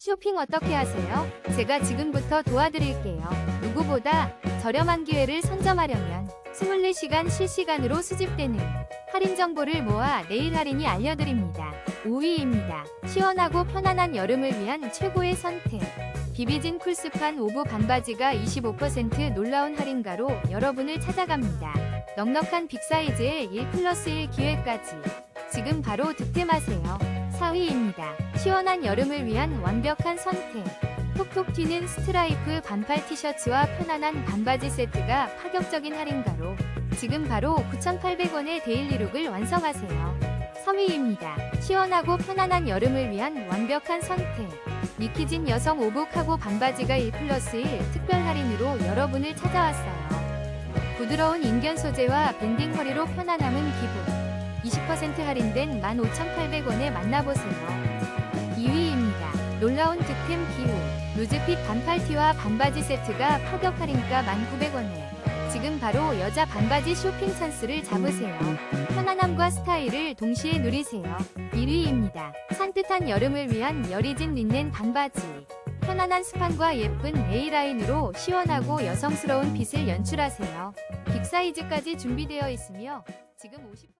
쇼핑 어떻게 하세요? 제가 지금부터 도와드릴게요. 누구보다 저렴한 기회를 선점하려면 24시간 실시간으로 수집되는 할인 정보를 모아 내일 할인이 알려드립니다. 5위입니다. 시원하고 편안한 여름을 위한 최고의 선택. 비비진 쿨스판 오브 반바지가 25% 놀라운 할인가로 여러분을 찾아갑니다. 넉넉한 빅사이즈의 1 플러스 1 기회까지. 지금 바로 득템하세요. 4위입니다. 시원한 여름을 위한 완벽한 선택. 톡톡 튀는 스트라이프 반팔 티셔츠와 편안한 반바지 세트가 파격적인 할인가로 지금 바로 9,800원의 데일리룩을 완성하세요. 3위입니다. 시원하고 편안한 여름을 위한 완벽한 선택. 니키진 여성 오복하고 반바지가 1 플러스 1 특별 할인으로 여러분을 찾아왔어요. 부드러운 인견 소재와 밴딩 허리로 편안함은 기본. 20% 할인된 15,800원에 만나보세요. 2위입니다. 놀라운 득템 기호. 루즈핏 반팔티와 반바지 세트가 파격 할인가 1,900원에. 지금 바로 여자 반바지 쇼핑 찬스를 잡으세요. 편안함과 스타일을 동시에 누리세요. 1위입니다. 산뜻한 여름을 위한 여리진 린넨 반바지. 편안한 스판과 예쁜 A라인으로 시원하고 여성스러운 핏을 연출하세요. 빅사이즈까지 준비되어 있으며 지금 50